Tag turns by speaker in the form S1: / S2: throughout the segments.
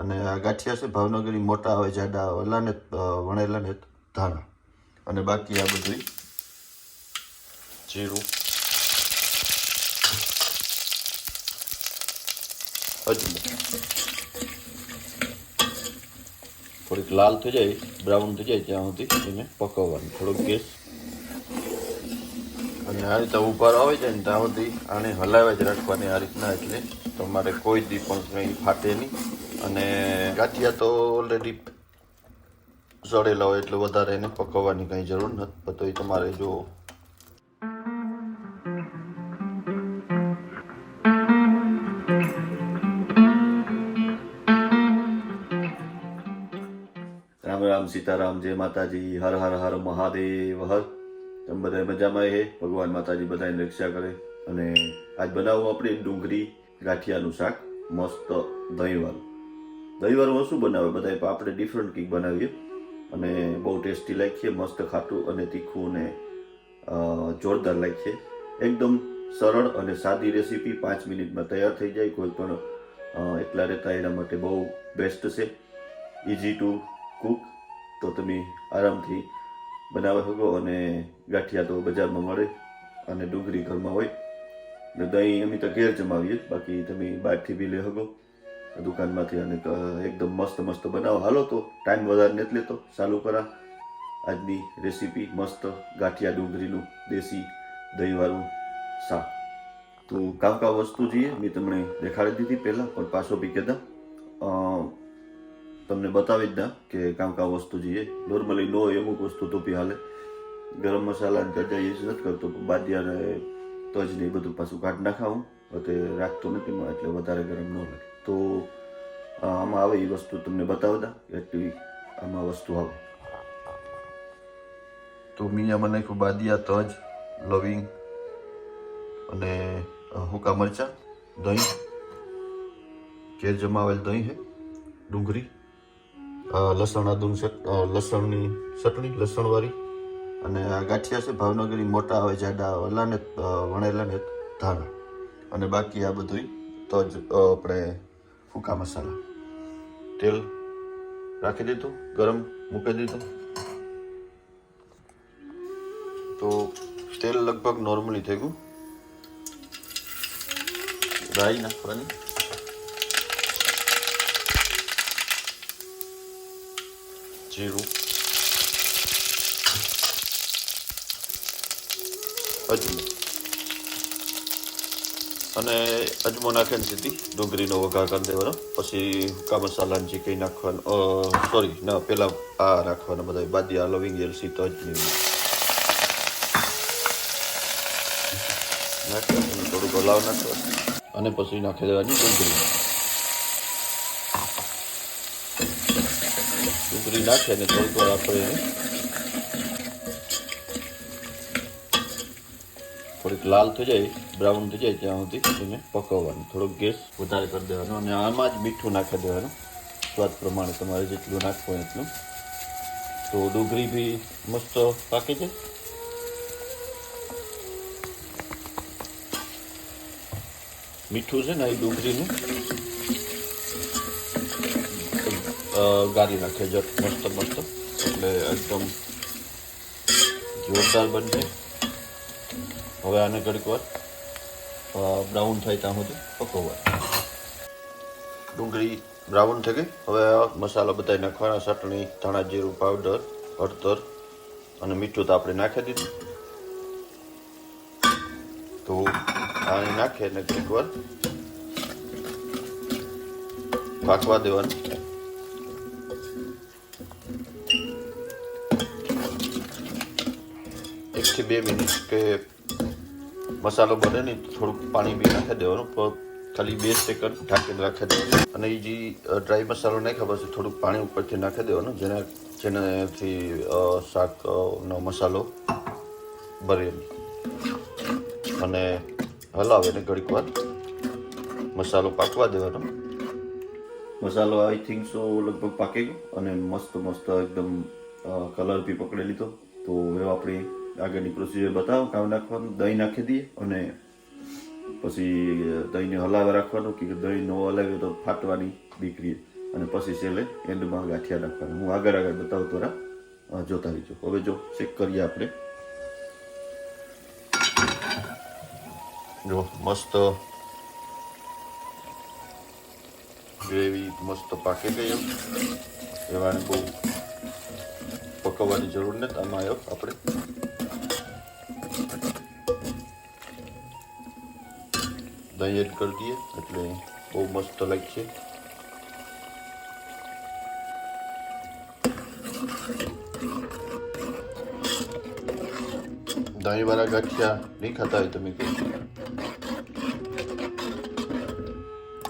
S1: અને આ ગાંઠિયા છે ભાવનગરી મોટા આવે જાડા ઓલા ને વણેલા ને ધાણા. અને બાકી આ બધું જીરું. થોડીક લાલ થઈ જાય, બ્રાઉન થઈ જાય ત્યાં સુધી એને પકવવાનું. થોડોક ગેસ. અને આ રીતે ઉભાર આવે છે ને, ત્યાં સુધી આને હલાવ્યા જ રાખવાની આ રીતના, એટલે તમારે કોઈ દી પણ કંઈ ફાટે નહીં. અને ગાંઠિયા તો ઓલરેડી સડેલા હોય એટલે વધારે એને પકવવાની કંઈ જરૂર નથી તો એ તમારે જો રામ રામ સીતારામ, જય માતાજી, હર હર હર મહાદેવ, હર. તમે બધા મજામાં હે? ભગવાન માતાજી બધાની રક્ષા કરે. અને આજ બનાવો આપણે ડુંગળી ગાંઠિયાનું શાક, મસ્ત દહીંવાળું. દહીંવાળું શું બનાવે? બધા આપણે ડિફરન્ટ કંઈક બનાવીએ. અને બહુ ટેસ્ટી લાગીએ, મસ્ત ખાટું અને તીખું અને જોરદાર લાગીએ. એકદમ સરળ અને સાદી રેસીપી પાંચ મિનિટમાં તૈયાર થઈ જાય. કોઈ પણ એકલા રહેતા એના માટે બહુ બેસ્ટ છે. ઇઝી ટુ કુક તો તમે આરામથી બનાવી શકો અને ગાંઠિયા તો બજારમાં મળે અને ડુંગળી ઘરમાં હોય. ને દહીં અમે તો ઘેર જમાવીએ. બાકી તમે બહારથી બી લઈ શકો. દુકાનમાંથી અને એકદમ મસ્ત મસ્ત બનાવો. હાલો તો ટાઈમ વધારે નથી લેતો. ચાલુ કરા. આજની રેસીપી મસ્ત ગાંઠિયા ડુંગળીનું, દેશી દહીંવાળું શાક. તો કામ કામ વસ્તુ જોઈએ મેં તમને દેખાડી દીધી પહેલાં, પણ પાછો બી કહેતા. તમને બતાવી જ ના કે કામ કામ વસ્તુ જોઈએ નોર્મલી નો અમુક વસ્તુ તો બી હાલે. ગરમ મસાલા ને યુઝ નથી કરતો, પણ તો જ ને બધું પાછું કાઢ નાખાવું તે રાખતો નથી એટલે વધારે ગરમ ન લાગે. તો આમાં આવે એ વસ્તુ તમને બતાવતા એટલી આમાં વસ્તુ આવે તો મીયા મને નાખ્યું બાદિયા તજ લવિંગ અને હુકા મરચા દહીં ઘેર જમાવેલ દહીં છે ડુંગળી લસણ આદુની લસણની ચટણી લસણવાળી અને આ ગાંઠિયા છે ભાવનગરી મોટા આવે જાડા વલાને વણેલા ને ધાણા અને બાકી આ બધું તજ આપણે ફૂકા મસાલા. તેલ રાખી દીધું, ગરમ મૂકી દીધું. તો તેલ લગભગ નોર્મલી થઈ ગયું. રાઈ નાખવાની. જીરું. અજમો અને અજમો નાખીને સીધી ડુંગળીનો વઘાર કરી દેવાનો. પછી હુકા મસાલા જે નાખવાનું સોરી ના, પેલા આ રાખવાના બધા, બાદિયા લવિંગ એલસી તો ને એવું. થોડું ગલાવ હલાવ અને પછી નાખી દેવાની ડુંગળી. ડુંગળી નાખી અને થોડીક વાર આપણે થોડીક લાલ થઈ જાય, બ્રાઉન થઈ જાય ત્યાં સુધી એને પકવવાનું. થોડોક ગેસ વધારે કરી દેવાનો અને આમાં જ મીઠું નાખી દેવાનું. સ્વાદ પ્રમાણે તમારે જેટલું નાખવું એટલું. તો ડુંગળી બી મસ્ત પાકે છે. મીઠું છે ને એ ડુંગળીનું. ગાળી નાખે, જટ, મસ્ત મસ્ત. એટલે એકદમ જોરદાર બનશે. હવે આને ઘડીક વાર બ્રાઉન થાય ત્યાં સુધી પકવવા ડુંગળી બ્રાઉન થઈ ગઈ. હવે મસાલા બધા નાખવાના ચટણી, ધાણા જીરું પાવડર હળદર અને મીઠું તો આપણે નાખી દીધું. તો પાણી નાખે અને ઘડીક વાર પાકવા દેવાનું. એકથી બે મિનિટ કે મસાલો બને નહીં થોડુંક પાણી બી નાખી દેવાનું. ખાલી બે સેકન્ડ ઢાંકીને રાખી દેવાનું. અને એ જે ડ્રાય મસાલો નાખ્યા પછી થોડુંક પાણી ઉપરથી નાખી દેવાનું, જેના, જેનાથી શાકનો મસાલો ભરે અને હલાવે ને ઘડીક વાર મસાલો પાકવા દેવાનો. મસાલો આઈ થિંક સો લગભગ પાકી ગયો. અને મસ્ત મસ્ત એકદમ કલર બી પકડી લીધો. તો હવે આપણે આગળની પ્રોસિજર બતાવો, કામ નાખવાનું, દહીં નાખી દઈએ અને પછી દહીંને હલાવે રાખવાનું કે દહીં ન હલાવે તો ફાટવાની દીકરી અને પછી છેલ્લે એન્ડમાં ગાંઠિયા નાખવાનું. હું આગળ આગળ બતાવું તોરા જોતા રહીજો. હવે જો ચેક કરીએ આપણે. જો મસ્ત ગ્રેવી મસ્ત પાકી ગઈ એમ. એવાને બહુ પકવવાની જરૂર નથી. આમાં આપણે. દહીં એડ કરી દઈએ એટલે બહુ મસ્ત લાગશે. દહીંવાળા ગાંઠિયા નહીં ખાતા હોય તમે કહો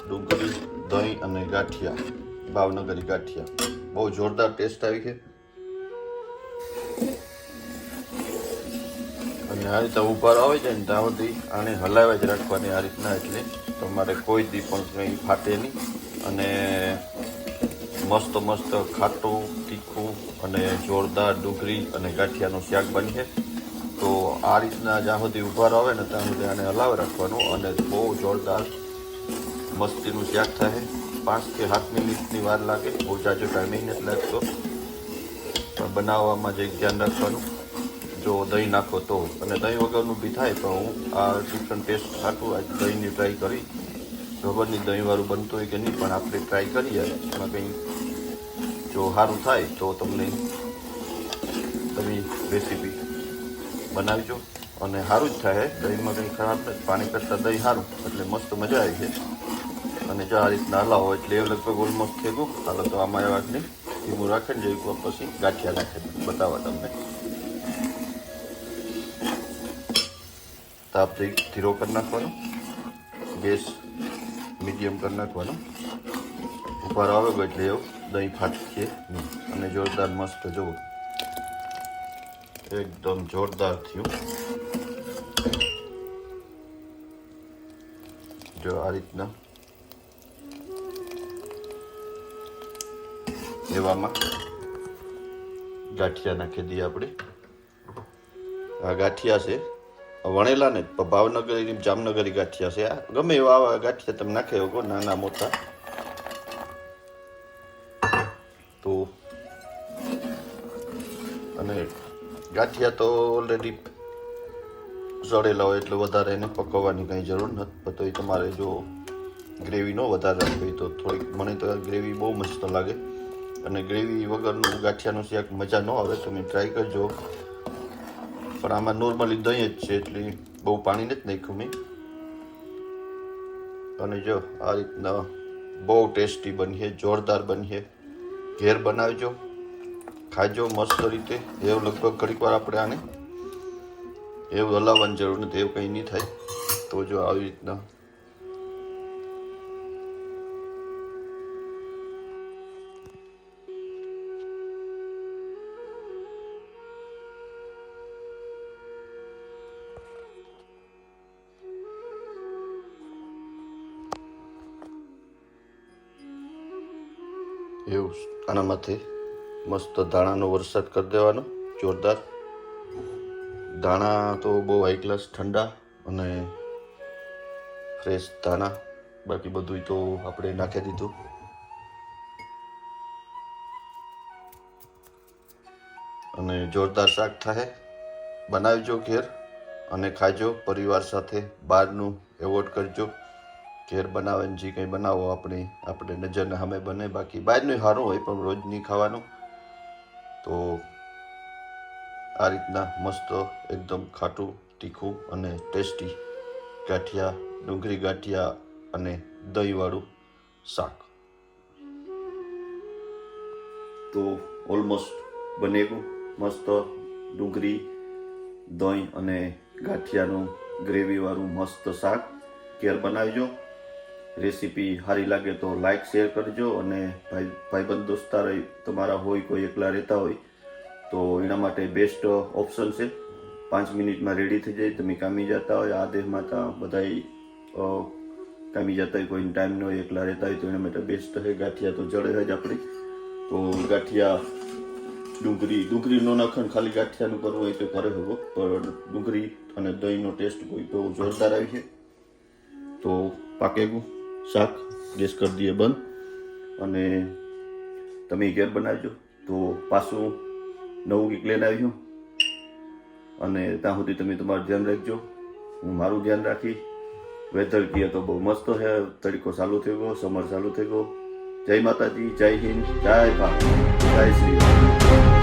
S1: ડુંગળી, દહીં અને ગાંઠિયા, ભાવનગરી ગાંઠિયા. બહુ જોરદાર ટેસ્ટ આવી છે. અને આ રીતે ઉભાર આવે છે ને ત્યાં સુધી આને હલાવ્યા જ રાખવાની આ રીતના એટલે તમારે કોઈ દી પણ કંઈ ફાટે નહીં. અને મસ્ત મસ્ત ખાટું, તીખું અને જોરદાર ડુંગળી અને ગાંઠિયાનું શાક બનશે તો આ રીતના જ્યાં સુધી ઉભાર આવે ને ત્યાં સુધી આને હલાવી રાખવાનું અને બહુ જોરદાર મસ્તીનું શાક થાય. કે સાત મિનિટની વાર લાગે. બહુ જાજો ટાઈમિંગ નથી લાગતો. બનાવવામાં જે ધ્યાન રાખવાનું. જો દહીં નાખો તો. અને દહીં વગરનું બી થાય તો હું આ ડિફરન્ટ ટેસ્ટ ખાતું આજ દહીંની ટ્રાય કરી. ખબર નહીં દહીંવાળું બનતું હોય કે નહીં, પણ આપણે ટ્રાય કરીએ. એમાં કંઈ જો સારું થાય, તો તમને તમે રેસીપી બનાવજો. અને સારું જ થાય, દહીંમાં કંઈ ખરાબ નથી પાણી કરતાં દહીં સારું. એટલે મસ્ત મજા આવી છે. અને જો આ રીતના હલાવો એટલે એ લગભગ ઓલમોસ્ટ થઈ ગયું. હાલો તો આમાં વાતને ધીમું રાખે ને જઈ પછી ગાંઠિયા નાખે બતાવવા તમને. તાપ ધીરો કરી નાખવાનો. ગેસ મીડિયમ કરી નાખવાનો. ઉપર આવે એટલે એવું દહીં ફાટશે નહીં અને જોરદાર મસ્ત જુઓ. એકદમ જોરદાર થયું. જો આ રીતના. એવામાં ગાંઠિયા નાખી દઈએ આપણે. આ ગાંઠિયા છે. વણેલા ને પણ ભાવનગરી જામનગરી ગાંઠિયા છે. આ ગમે એવા ગાંઠિયા તમે નાખે શકો નાના મોટા. તો અને ગાંઠિયા તો ઓલરેડી સડેલા હોય એટલે વધારે એને પકવવાની કંઈ જરૂર નથી. તો એ તમારે જો ગ્રેવી ન વધારે હોય તો થોડીક, મને તો ગ્રેવી બહુ મસ્ત લાગે. અને ગ્રેવી વગરનું ગાંઠિયાનું શાક મજા ન આવે. તમે ટ્રાય કરજો. પણ આમાં નોર્મલી દહીં જ છે એટલે બહુ પાણી નથી નાખ્યું મેં. અને જો આ રીતના બહુ ટેસ્ટી બનીએ, જોરદાર બનીએ. ઘેર બનાવજો, ખાજો મસ્ત રીતે. એવું લગભગ ઘડીક વાર આપણે આને એવું હલાવવાની જરૂર નથી, એવું કંઈ નહીં થાય. તો જો આવી રીતના એવું આનામાંથી મસ્ત દાણાનો વરસાદ કરી દેવાનો, જોરદાર. દાણા તો બહુ હાઈ ક્લાસ ઠંડા અને ફ્રેશ દાણા બાકી બધું તો આપણે નાખી દીધું. અને જોરદાર શાક થાય. બનાવજો ઘેર અને ખાજો, પરિવાર સાથે બહારનું એવોર્ડ કરજો. ઘેર બનાવવાની જે કંઈ બનાવો આપણે આપણે નજરને સામે બને, બાકી બહારનું સારું હોય, પણ રોજ નહીં ખાવાનું. તો આ રીતના મસ્ત એકદમ ખાટું, તીખું અને ટેસ્ટી ગાંઠિયા, ડુંગળી ગાંઠિયા અને દહીંવાળું શાક. તો ઓલમોસ્ટ બને મસ્ત ડુંગળી, દહીં અને ગાંઠિયાનું ગ્રેવીવાળું મસ્ત શાક. ઘેર બનાવજો. રેસીપી સારી લાગે તો લાઈક, શેર કરજો અને ભાઈ, ભાઈબંધ દોસ્તાર તમારા હોય, કોઈ એકલા રહેતા હોય, તો એના માટે બેસ્ટ ઓપ્શન છે. પાંચ મિનિટમાં રેડી થઈ જાય, તમે કામી જતા હોય, આ દેહમાં ત્યાં બધા કામી જતા હોય, કોઈને ટાઈમ ન હોય, એકલા રહેતા હોય, તો એના માટે બેસ્ટ છે. ગાંઠિયા તો જડે જ આપણી. તો ગાંઠિયા, ડુંગળી ડુંગળી નો નાખણ ખાલી ગાંઠિયાનું કરવું હોય તો કરે હવે પણ ડુંગળી અને દહીંનો ટેસ્ટ કોઈ બહુ જોરદાર આવી છે તો પાકેગું. શાક ગેસ કરી દઈએ બંધ. અને તમે ઘેર બનાવજો. તો પાછું નવું કંઈક લઈને આવ્યું અને ત્યાં સુધી તમે તમારું ધ્યાન રાખજો. હું મારું ધ્યાન રાખી. વેધર કીએ તો બહુ મસ્ત છે. તરીકો ચાલુ થઈ ગયો સમર ચાલુ થઈ ગયો. જય માતાજી, જય હિન્દ, જય ભારત, જય શ્રી